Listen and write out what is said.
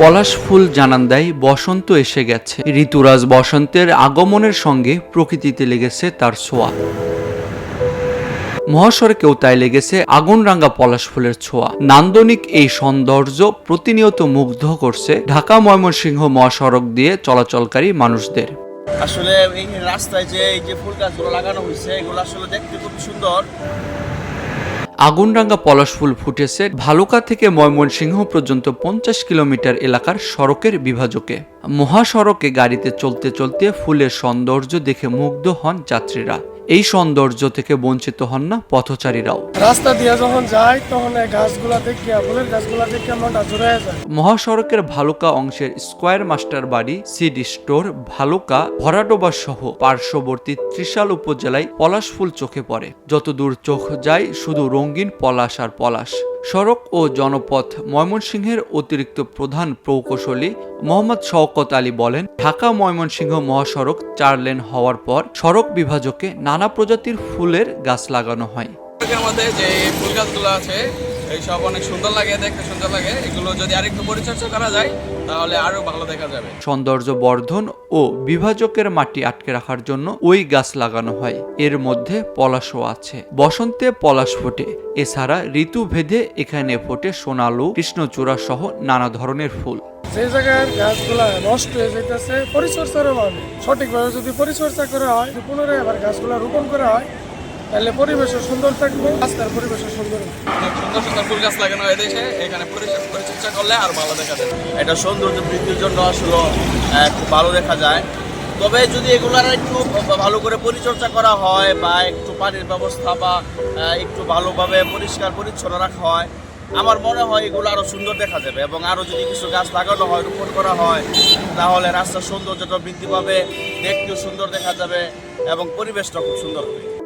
পলাশ ফুল জানান দেয়, বসন্ত এসে গেছে। ঋতুরাজ বসন্তের আগমনের সঙ্গে প্রকৃতিতে লেগেছে তার ছোঁয়া। মহাসড়কেও তাই লেগেছে আগুনরাঙ্গা পলাশ ফুলের ছোঁয়া। নান্দনিক এই সৌন্দর্য প্রতিনিয়ত মুগ্ধ করছে ঢাকা ময়মনসিংহ মহাসড়ক দিয়ে চলাচলকারী মানুষদের। আসলে এই রাস্তায় যে এই যে ফুল গাছগুলো লাগানো হয়েছে, এগুলো আসলে দেখতে খুব সুন্দর। আগুনরাঙ্গা পলাশ ফুল ফুটেছে ভালুকা থেকে ময়মনসিংহ পর্যন্ত পঞ্চাশ কিলোমিটার এলাকার সড়কের বিভাজকে। মহাসড়কে গাড়িতে চলতে চলতে ফুলের সৌন্দর্য দেখে মুগ্ধ হন যাত্রীরা। এই সৌন্দর্য থেকে বঞ্চিত হন না পথচারীরাও। রাস্তা দিয়ে যখন যায় তখন গাছগুলা দেখি ফুলের গাছগুলা দেখি মনটা জুড়ে যায়। মহাসড়কের ভালুকা অংশের স্কয়ার মাস্টার বাড়ি সিডি স্টোর ভালুকা ভরাডোবা সহ পার্শ্ববর্তী ত্রিশাল উপজেলায় পলাশ ফুল চোখে পড়ে। যতদূর চোখ যায় শুধু রঙিন পলাশ আর পলাশ। সড়ক ও জনপথ ময়মনসিংহের অতিরিক্ত প্রধান প্রকৌশলী মোহাম্মদ শওকত আলী বলেন, ঢাকা ময়মনসিংহ মহাসড়ক চার লেন হওয়ার পর সড়ক বিভাজকে নানা প্রজাতির ফুলের গাছ লাগানো হয়। আমাদের যে ফুল গাছগুলো আছে এই সব অনেক সুন্দর লাগে দেখতে সুন্দর লাগে। এগুলো যদি আরেকটু পরিচর্যা করা যায় তাহলে আরও ভালো দেখা যাবে। সৌন্দর্য বর্ধন ও বিভাজকের মাটি আটকে রাখার জন্য ওই গাছ লাগানো হয়। এর মধ্যে পলাশও আছে। বসন্তে পলাশ ফোটে। এছাড়া ঋতু ভেদে এখানে ফোটে সোনালু কৃষ্ণচূড়া সহ নানা ধরনের ফুল। যে জায়গার গাছগুলা নষ্ট হয়ে যাইতেছে পরিচর্যার অভাবে। সঠিকভাবে যদি পরিচর্যা করা হয় পুনরায় আবার গাছগুলা রোপণ করা হয় তাহলে পরিবেশও সুন্দর থাকবে, রাস্তার পরিবেশও সুন্দর। সুন্দর সুন্দর ফুল গাছ লাগানো হয়ে দেশে এখানে পরিচর্যা করলে আর ভালো দেখা যাবে এটা সৌন্দর্য বৃদ্ধির জন্য আসলে খুব ভালো দেখা যায়। তবে যদি এগুলার একটু ভালো করে পরিচর্যা করা হয় বা একটু পানির ব্যবস্থা বা একটু ভালোভাবে পরিষ্কার পরিচ্ছন্ন রাখা হয়, আমার মনে হয় এগুলো আরও সুন্দর দেখা যাবে। এবং আরও যদি কিছু গাছ লাগানো হয়, রোপণ করা হয়, তাহলে রাস্তার সৌন্দর্যটা বৃদ্ধি পাবে, দেখতেও সুন্দর দেখা যাবে, এবং পরিবেশটা খুব সুন্দর হবে।